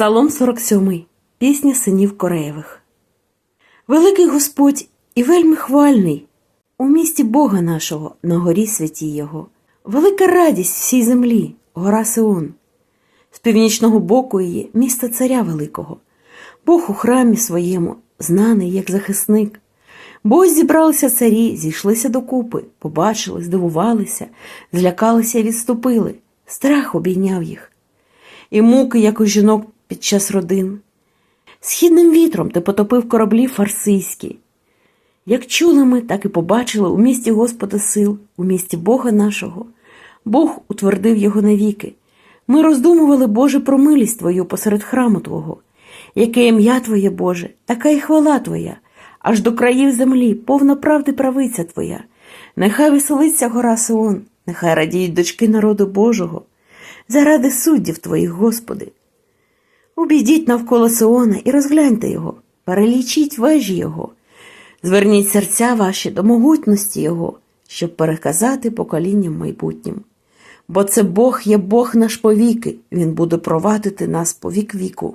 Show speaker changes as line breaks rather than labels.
Псалом 47. Пісня синів Кореєвих. Великий Господь і вельми хвальний у місті Бога нашого, на горі святій Його. Велика радість всій землі, гора Сион. З північного боку її місто царя Великого. Бог у храмі своєму, знаний як захисник. Бо зібралися царі, зійшлися докупи, побачили, здивувалися, злякалися і відступили. Страх обійняв їх. І муки, як у жінок під час родин. Східним вітром ти потопив кораблі фарсийські. Як чули ми, так і побачили у місті Господа сил, у місті Бога нашого. Бог утвердив його навіки. Ми роздумували, Боже, про милість Твою посеред храму Твого. Яке ім'я Твоє, Боже, така і хвала Твоя, аж до країв землі, повна правди правиця Твоя. Нехай веселиться гора Сион, нехай радіють дочки народу Божого, заради суддів Твоїх, Господи. Обійдіть навколо Сиона і розгляньте його, перелічіть вежі його, зверніть серця ваші до могутності Його, щоб переказати поколінням майбутнім. Бо це Бог є Бог наш повіки, Він буде провадити нас по вік віку.